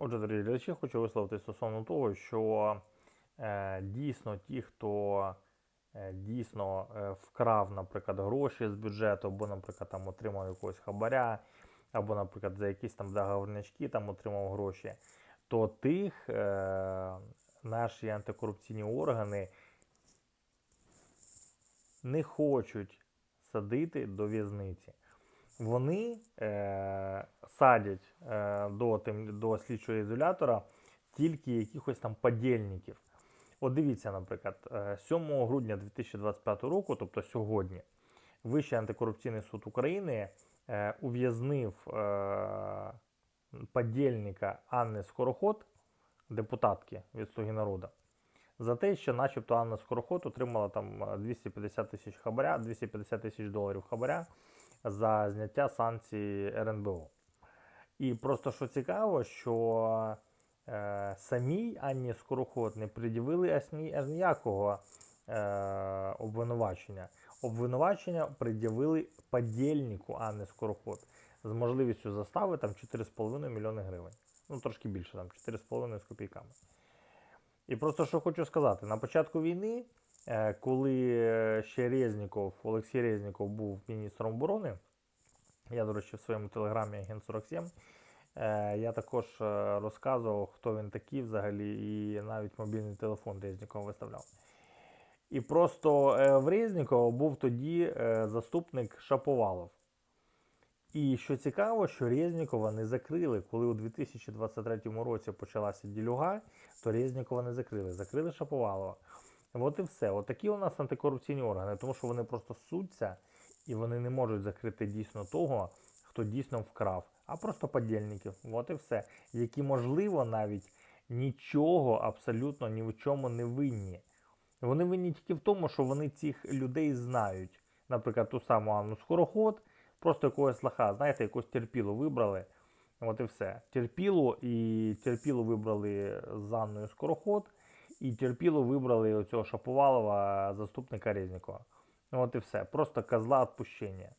Отже, дорогі глядачі, хочу висловити стосовно того, що е, дійсно ті, хто е, дійсно е, вкрав, наприклад, гроші з бюджету, або, наприклад, там отримав якогось хабаря, або, наприклад, за якісь там договорнячки там отримав гроші, то тих е, наші антикорупційні органи не хочуть садити до в'язниці. Вони е, садять е, до, тим, до слідчого ізолятора тільки якихось там подільників. От дивіться, наприклад, е, 7 грудня 2025 року, тобто сьогодні, Вищий антикорупційний суд України е, ув'язнив е, подільника Анни Скороход, депутатки від Слуги народу, за те, що начебто Анна Скороход отримала там е, 250 тисяч хабаря, 250 тисяч доларів хабаря за зняття санкцій РНБО. І просто що цікаво, що е, самій Анні Скороход не пред'явили ніякого е, обвинувачення. Обвинувачення пред'явили подільнику Анни Скороход з можливістю застави там 4,5 мільйони гривень. Ну, трошки більше, там 4,5 з копійками. І просто що хочу сказати: на початку війни, коли е, ще Резніков, Олексій Резніков був міністром оборони, я, до речі, в своєму телеграмі Агент 47, е, я також е, розказував, хто він такий взагалі, і навіть мобільний телефон Резнікова виставляв. І просто е, в Резнікова був тоді е, заступник Шаповалов. І що цікаво, що Резнікова не закрили, коли у 2023 році почалася ділюга, то Резнікова не закрили, закрили Шаповалова. От і все. От у нас антикорупційні органи, тому що вони просто суться і вони не можуть закрити дійсно того, хто дійсно вкрав, а просто подільників. От і все. Які, можливо, навіть нічого абсолютно ні в чому не винні. Вони винні тільки в тому, що вони цих людей знають. Наприклад, ту саму Анну Скороход, просто якогось лоха, знаєте, якусь терпілу вибрали. От і все. Терпілу і терпілу вибрали з Анною Скороход, і терпіло вибрали оцього Шаповалова, заступника Резнікова. От і все. Просто козла відпущення.